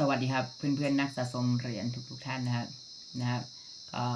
สวัสดีครับเพื่อนๆนักสะสมเหรียญทุกๆท่านนะครับนะครับก็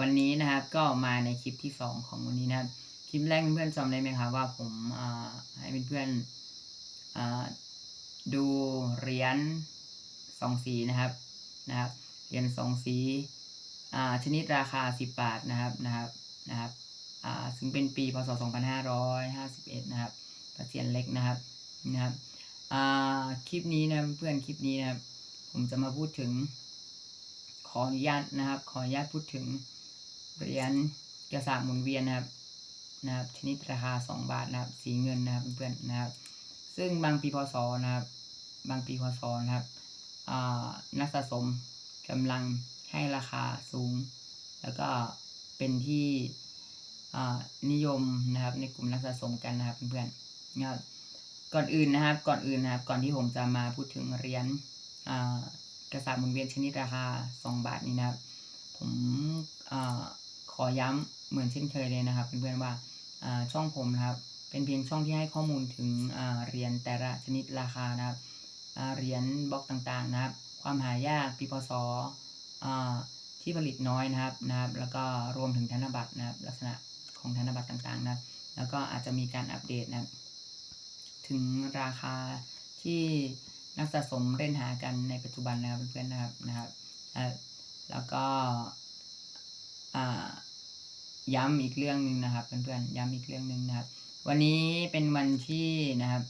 วันนี้นะครับก็มาในคลิปที่สองของวันนี้นะครับคลิปแรกเพื่อนๆจำได้ไหมครับว่าผมอ่าให้เพื่อนๆอ่าดูเหรียญสองสีนะครับนะครับเหรียญสองสีอ่าชนิดราคา 10 บาทนะครับนะครับนะครับอ่าซึ่งเป็นปีพศ2551 นะครับประเสียนเล็กนะครับนะครับ อ่าคลิปนี้นะเพื่อนคลิปนี้นะครับ ผมจะมาพูดถึง ขออนุญาตนะครับ ขออนุญาตพูดถึงเหรียญกระสาบหมุนเวียนนะครับนะครับชนิดราคาสองบาทนะครับ สีเงินนะครับเพื่อนนะครับ ซึ่งบางปีพศนะครับ บางปีพศนะครับนักสะสมกำลังให้ราคาสูง แล้วก็เป็นที่นิยมนะครับในกลุ่มนักสะสมกันนะครับเพื่อนๆนะครับ ก่อนอื่นนะครับ ก่อนอื่นนะครับ ก่อนที่ผมจะมาพูดถึงเหรียญกระสาบหมุนเวียนชนิดราคา 2 บาทนี้นะครับ ผมอขอย้ำเหมือนเช่นเคยเลยนะครับเพื่อนๆว่าช่องผมนะครับ เป็นเพียงช่องที่ให้ข้อมูลถึงเหรียญแต่ละชนิดราคานะครับเหรียญบล็อกต่างๆนะครับ ความหายากปีพศอ่าที่ผลิตน้อยนะครับนะครับ แล้วก็รวมถึงธนบัตรนะครับ ลักษณะของธนบัตรต่างๆนะครับ แล้วก็อาจจะมีการอัปเดตนะครับ ถึงราคาที่นักสะสมเล่นหากันในปัจจุบันนะครับเพื่อนๆนะครับนะครับ แล้วก็ย้ำอีกเรื่องหนึ่งนะครับเพื่อนๆย้ำอีกเรื่องหนึ่งนะครับ วันนี้เป็นวันที่นะครับ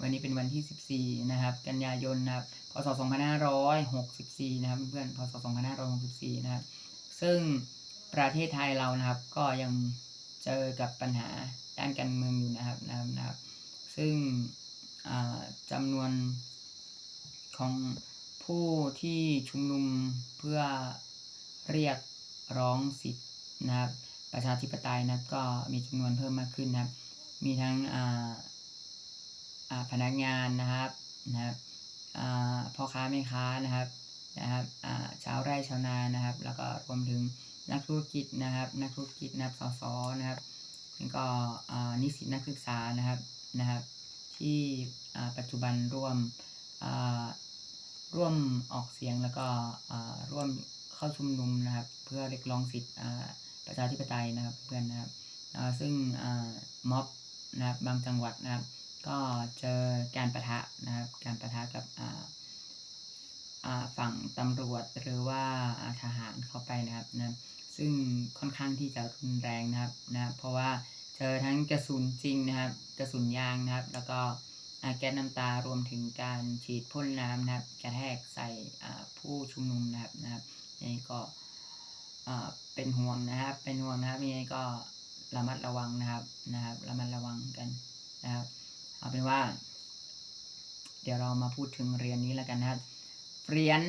วันนี้เป็นวันที่ 14 นะครับ กันยายนนะครับพศ2564 นะครับเพื่อนๆพศ2564 นะครับ ซึ่งประเทศไทยเรานะครับก็ยังเจอกับปัญหาด้านการเมืองอยู่นะครับนะครับนะครับ ซึ่งจำนวนของผู้ที่ชุมนุมเพื่อเรียกร้องสิทธินะครับประชาธิปไตยนะครับก็มีจำนวนเพิ่มมากขึ้นนะครับ มีทั้งพนักงานนะครับนะครับพ่อค้าแม่ค้านะครับนะครับชาวไร่ชาวนานะครับ แล้วก็รวมถึงนักธุรกิจนะครับ นักธุรกิจนะครับสสนะครับแล้วก็นิสิตนักศึกษานะครับ นะครับ ที่ปัจจุบันร่วมร่วมออกเสียงแล้วก็ร่วมเข้าชุมนุมนะครับ เพื่อเรียกร้องสิทธิประชาธิปไตยนะครับเพื่อนนะครับซึ่งม็อบนะครับบางจังหวัดนะครับ ก็เจอการประทะนะครับการประทะกับฝั่งตำรวจหรือว่าทหารเข้าไปนะครับนะซึ่งค่อนข้างที่จะรุนแรงนะครับนะครับเพราะว่า เจอทั้งกระสุนจริงนะครับ กระสุนยางนะครับ แล้วก็อาแก๊สน้ำตารวมถึงการฉีดพ่นน้ำนะครับกระแทกใส่ผู้ชุมนุมนะครับนะครับนี่ก็เป็นห่วงนะครับ เป็นห่วงนะครับยังไงก็ระมัดระวังนะครับนะครับระมัดระวังกันนะครับ เอาเป็นว่า เดี๋ยวเรามาพูดถึงเหรียญนี้แล้วกันนะครับเหรียญ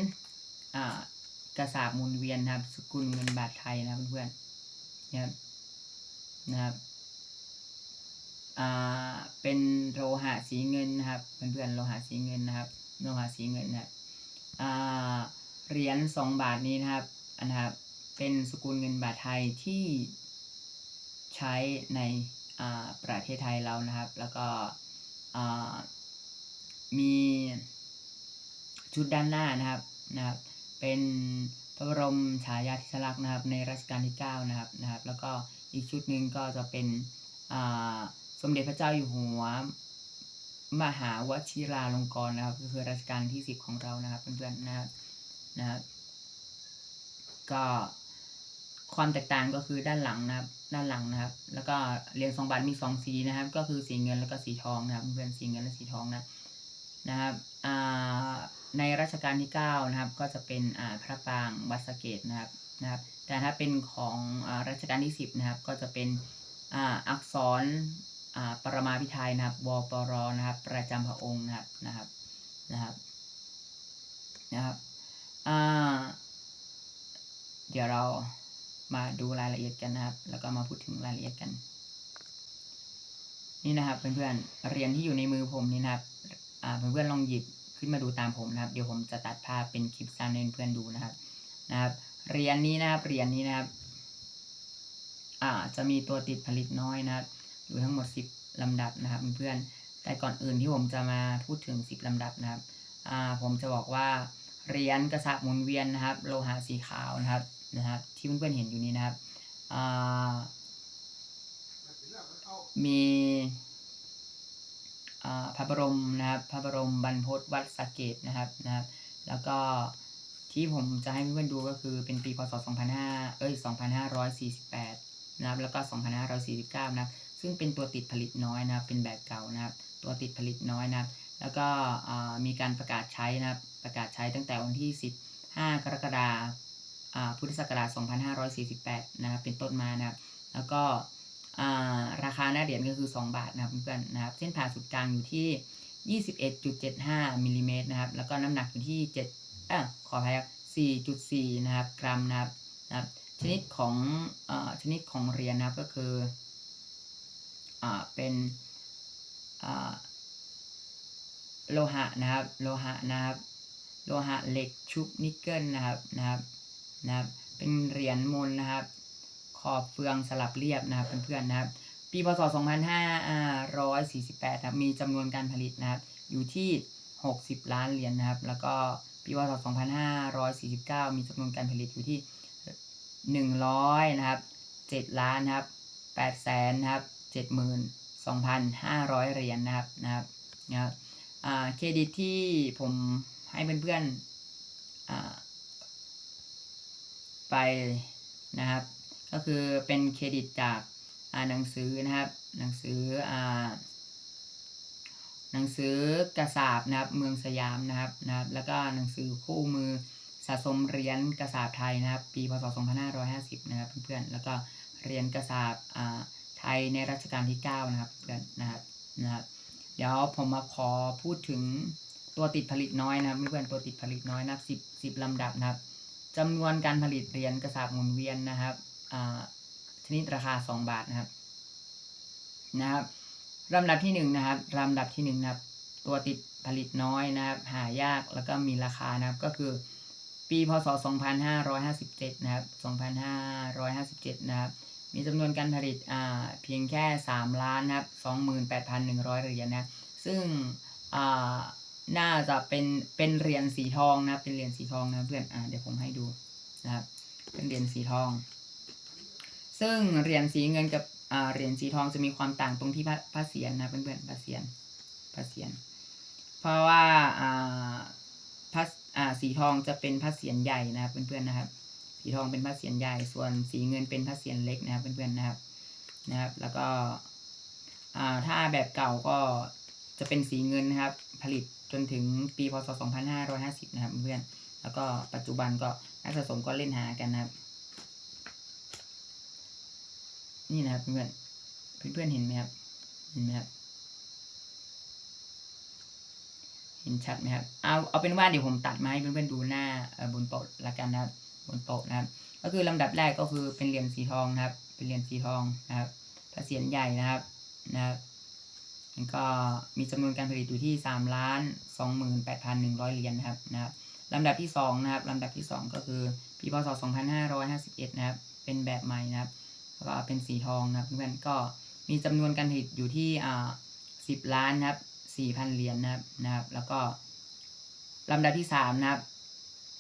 กระสาบมุนเวียนนะครับ สกุลเงินบาทไทยนะเพื่อนๆนะครับนะครับ อ่าเป็นโลหะสีเงินนะครับเพื่อนๆโลหะสีเงินนะครับโลหะสีเงินนะครับอ่าเหรียญสองบาทนี้นะครับอันนะครับ เป็นสกุลเงินบาทไทยที่ใช้ในอ่าประเทศไทยเรานะครับ แล้วก็อ่ามีชุดด้านหน้านะครับนะครับ เป็นพระบรมฉายาธิสลักษณ์นะครับ ในรัชกาลที่เก้านะครับนะครับ แล้วก็อีกชุดหนึ่งก็จะเป็นอ่า สมเด็จพระเจ้าอยู่หัว มหาวชิราลงกรณ์นะครับ ก็คือรัชกาลที่สิบของเรานะครับเพื่อนๆนะครับนะครับ ก็ความแตกต่างก็คือด้านหลังนะครับ ด้านหลังนะครับ แล้วก็เหรียญสองบาทมีสองสีนะครับ ก็คือสีเงินแล้วก็สีทองนะครับเพื่อนๆสีเงินและสีทองนะนะครับในรัชกาลที่เก้านะครับ ก็จะเป็นพระปางวัดสเกตนะครับนะครับ แต่ถ้าเป็นของรัชกาลที่สิบนะครับ ก็จะเป็นอักษร ปรมาภิไธยนะครับวปรนะครับ ประจำพระองค์นะครับนะครับนะครับนะครับเดี๋ยวเรามาดูรายละเอียดกันนะครับ แล้วก็มาพูดถึงรายละเอียดกัน นี่นะครับเพื่อนๆเรียญที่อยู่ในมือผมนี่นะครับอ่าเพื่อนๆลองหยิบขึ้นมาดูตามผมนะครับ เดี๋ยวผมจะตัดภาพเป็นคลิปสั้นให้เพื่อนๆดูนะครับนะครับเรียญนี้นะครับเรียญนี้นะครับอ่าจะมีตัวติดผลิตน้อยนะครับ อยู่ทั้งหมด 10 ลำดับนะครับเพื่อนๆแต่ก่อนอื่นที่ผมจะมาพูดถึง 10 ลำดับนะครับอ่าผมจะบอกว่าเหรียญกระสาบหมุนเวียนนะครับ โลหะสีขาวนะครับนะครับ ที่เพื่อนๆเห็นอยู่นี้นะครับอ่ามีอ่าพระบรมนะครับ พระบรมบรรพตวัดสะเกตนะครับนะครับ แล้วก็ที่ผมจะให้เพื่อนๆดูก็คือเป็นปีพศ 2500 เอ้ย 2548 นะครับ แล้วก็ 2549 นะครับ ซึ่งเป็นตัวติดผลิตน้อยนะครับ เป็นแบบเก่านะครับ ตัวติดผลิตน้อยนะครับ แล้วก็มีการประกาศใช้นะครับ ประกาศใช้ตั้งแต่วันที่ 15 กรกฎาคมพุทธศักราช 2548 นะครับ เป็นต้นมานะครับ แล้วก็ราคาหน้าเหรียญก็คือ 2 บาทนะครับเพื่อนๆนะครับ เส้นผ่าศูนย์กลางอยู่ที่ 21.75มิลลิเมตรนะครับ แล้วก็น้ำหนักอยู่ที่7เอ่อขออภัยครับ4.4 นะครับ กรัมนะครับนะครับ ชนิดของอชนิดของเหรียญนะครับก็คือ เป็นอ่าโลหะนะครับ โลหะนะครับ โลหะเหล็กชุบนิกเกิลนะครับนะครับนะครับ เป็นเหรียญมนนะครับ ขอบเฟืองสลับเรียบนะครับเพื่อนๆนะครับ ปีพศ 2548ครับมีจำนวนการผลิตนะครับ อยู่ที่ 60 ล้านเหรียญนะครับ แล้วก็ปีพศ 2549 มีจำนวนการผลิตอยู่ที่ 100 นะครับ 7 ล้านนะครับ8แสนนะครับ 72,500 เหรียญนะครับนะครับนะครับเครดิตที่ผมให้เพื่อนๆอ่าไปนะครับ ก็คือเป็นเครดิตจากหนังสือนะครับ หนังสือหนังสือกระสาบนะครับ เมืองสยามนะครับนะครับ แล้วก็หนังสือคู่มือสะสมเหรียญกระสาบไทยนะครับ ปีพศ2550 นะครับเพื่อนๆแล้วก็เหรียญกระสาบอ่า ไทยในรัชกาลที่ 9 นะครับนะครับนะครับ เดี๋ยวผมมาขอพูดถึงตัวติดผลิตน้อยนะครับเพื่อนตัวติดผลิตน้อยนะครับสิบสิบลำดับนะครับจำนวนการผลิตเหรียญกระสาบหมุนเวียนนะครับอ่าชนิดราคา 2 บาทนะครับนะครับลำดับที่ 1 นะครับลำดับที่1นะครับตัวติดผลิตน้อยนะครับ หายากแล้วก็มีราคานะครับก็คือปีพศ 2557 นะครับ 2557 นะครับ มีจำนวนการผลิตอ่าเพียงแค่ 3 ล้านนะครับ28,100 เหรียญนะ ซึ่งอ่าน่าจะเป็นเป็นเหรียญสีทองนะเป็นเหรียญสีทองนะเพื่อนอ่าเดี๋ยวผมให้ดูนะครับ เป็นเหรียญสีทอง ซึ่งเหรียญสีเงินกับอ่าเหรียญสีทองจะมีความต่างตรงที่พระเศียรนะเพื่อนๆพระเศียรพระเศียรเพราะว่าอ่าพระอ่าสีทองจะเป็นพระเศียรใหญ่นะครับเพื่อนๆนะครับ สีทองเป็นพระเศียรใหญ่ ส่วนสีเงินเป็นพระเศียรเล็กนะครับ เพื่อนๆนะครับนะครับ แล้วก็ถ้าแบบเก่าก็จะเป็นสีเงินนะครับ ผลิตจนถึงปีพศ 2550 นะครับเพื่อนๆแล้วก็ปัจจุบันก็นักสะสมก็เล่นหากันนะครับ นี่นะครับเพื่อนเพื่อนๆเห็นไหมครับ เห็นไหมครับเห็นชัดไหมครับ เอาเอาเป็นว่าเดี๋ยวผมตัดมาให้เพื่อนๆดูหน้าบนโต๊ะละกันนะครับ บนโต๊ะนะครับ ก็คือลำดับแรกก็คือเป็นเหรียญสีทองนะครับ เป็นเหรียญสีทองนะครับพระเศียรใหญ่นะครับนะครับแล้วก็มีจำนวนการผลิตอยู่ที่สามล้านสองหมื่นแปดพันหนึ่งร้อยเหรียญนะครับนะครับลำดับที่สองนะครับลำดับที่สองก็คือปีพศสองพันห้าร้อยห้าสิบเอ็ดนะครับ เป็นแบบใหม่นะครับก็เป็นสีทองนะครับเพื่อนก็มีจำนวนการผลิตอยู่ที่อ่าสิบล้านนะครับสี่พันเหรียญนะครับนะครับ แล้วก็ลำดับที่สามนะครับ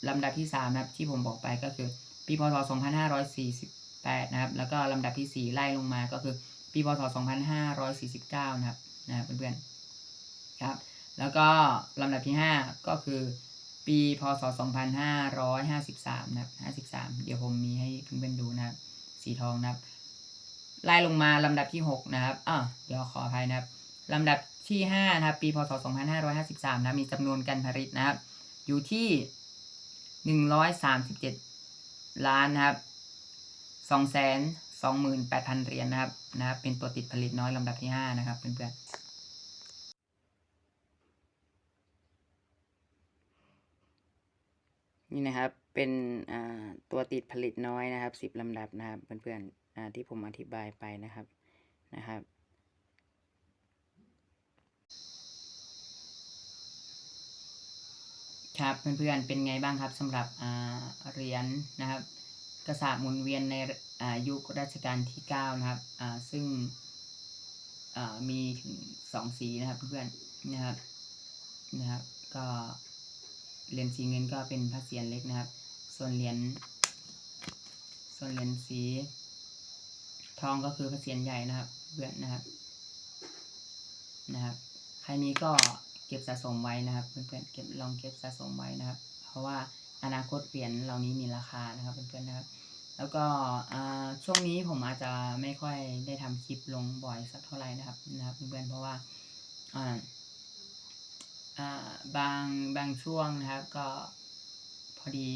ลำดับที่สามนะครับที่ผมบอกไปก็คือ ปีพศสองพันห้าร้อยสี่สิบแปดนะครับ แล้วก็ลำดับที่สี่ไล่ลงมาก็คือ ปีพศสองพันห้าร้อยสี่สิบเก้านะครับนะบเพื่อนๆครับ แล้วก็ลำดับที่ห้าก็คือ ปีพศสองพันห้าร้อยห้าสิบสามนะครับห้าสิบสามเดี๋ยวผมมีให้เพื่อนๆดูนะครับ สีทองนะครับ ไล่ลงมาลำดับที่หกนะครับอ่าเดี๋ยวขออภัยนะครับลำดับที่ห้านะครับ ปีพศสองพันห้าร้อยห้าสิบสามนะมีจำนวนการผลิตนะครับ อยู่ที่ หนึ่งร้อยสามสิบเจ็ดล้านนะครับสองแสนสองหมื่นแปดพันเหรียญนะครับนะครับเป็นตัวติดผลิตน้อยลำดับที่ห้านะครับเพื่อนๆนี่นะครับเป็นอ่าตัวติดผลิตน้อยนะครับสิบลำดับนะครับเพื่อนๆอ่าที่ผมอธิบายไปนะครับนะครับ ครับเพื่อนๆเป็นไงบ้างครับสำหรับเหรียญนะครับกระสาบหมุนเวียนในยุครัชกาลที่ 9 นะครับซึ่งมีถึงสองสีนะครับเพื่อนๆนะครับนะครับ ก็เหรียญสีเงินก็เป็นพระเศียรเล็กนะครับ ส่วนเหรียญส่วนเหรียญสี ทองก็คือพระเศียรใหญ่นะครับเพื่อนนะครับนะครับ ใครมีก็ เก็บสะสมไว้นะครับเพื่อนๆเก็บลองเก็บสะสมไว้นะครับ เพราะว่าอนาคตเหรียญเหล่านี้มีราคานะครับเพื่อนๆนะครับ แล้วก็ช่วงนี้ผมอาจจะไม่ค่อยได้ทำคลิปลงบ่อยสักเท่าไหร่นะครับนะครับเพื่อนๆเพราะว่าอ่าอ่าบางบางช่วงนะครับก็พอดี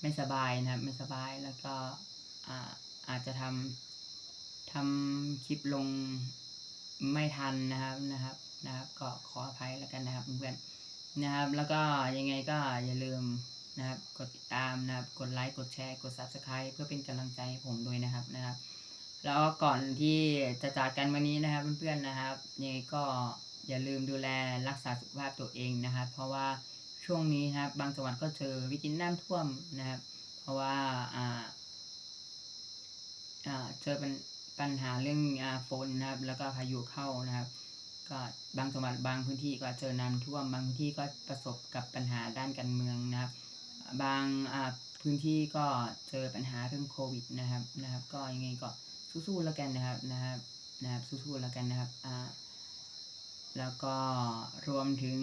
ไม่สบายนะครับไม่สบายแล้วก็อาอาจจะทำทำคลิปลงไม่ทันนะครับนะครับ นะครับ ก็ขออภัยแล้วกันนะครับเพื่อนๆนะครับ แล้วก็ยังไงก็อย่าลืมนะครับ กดติดตามนะครับ กดไลค์กดแชร์กด Subscribe เพื่อเป็นกำลังใจให้ผมด้วยนะครับนะครับ แล้วก่อนที่จะจากกันวันนี้นะครับเพื่อนๆนะครับยังไงก็อย่าลืมดูแลรักษาสุขภาพตัวเองนะครับ เพราะว่าช่วงนี้นะครับ บางจังหวัดก็เจอวิกฤตน้ำท่วมนะครับ เพราะว่าอ่าอ่าเจอเป็นปัญหาเรื่องอ่าฝนนะครับ แล้วก็พายุเข้านะครับ ก็บางจังหวัดบางพื้นที่ก็เจอน้ำท่วม บางพื้นที่ก็ประสบกับปัญหาด้านการเมืองนะครับ บางพื้นที่ก็เจอปัญหาเรื่องโควิดนะครับนะครับ ก็ยังไงก็สู้ๆแล้วกันนะครับนะครับนะครับสู้ๆแล้วกันนะครับอ่าแล้วก็รวมถึง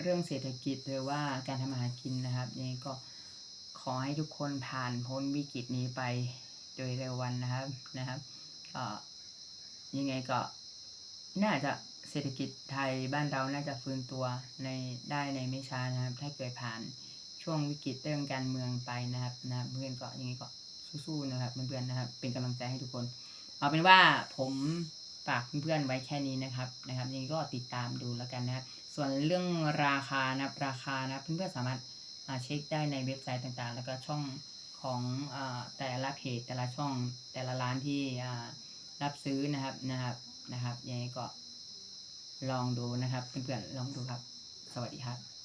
เรื่องเศรษฐกิจหรือว่าการทำมาหารกินนะครับยังไงก็ขอให้ทุกคนผ่านพ้นวิกฤตนี้ไปโดยเร็ววันนะครับนะครับก็ยังไงก็ น่าจะเศรษฐกิจไทยบ้านเราน่าจะฟื้นตัวในได้ในไม่ช้านะครับ ถ้าเกิดผ่านช่วงวิกฤตเรื่องการเมืองไปนะครับนะเพื่อนก็ยังไงก็สู้ๆนะครับเพื่อนๆนะครับ เป็นกำลังใจให้ทุกคน เอาเป็นว่าผมฝากเพื่อนๆไว้แค่นี้นะครับนะครับยังไงก็ติดตามดูแล้วกันนะครับส่วนเรื่องราคานะครับราคานะเพื่อนๆสามารถาเช็คได้ในเว็บไซต์ต่างๆ แล้วก็ช่องของอ่าแต่ละเพจแต่ละช่องแต่ละร้านที่อ่ารับซื้อนะครับนะครับ นะครับยังไงก็ลองดูนะครับเพื่อนๆลองดูครับ สวัสดีครับ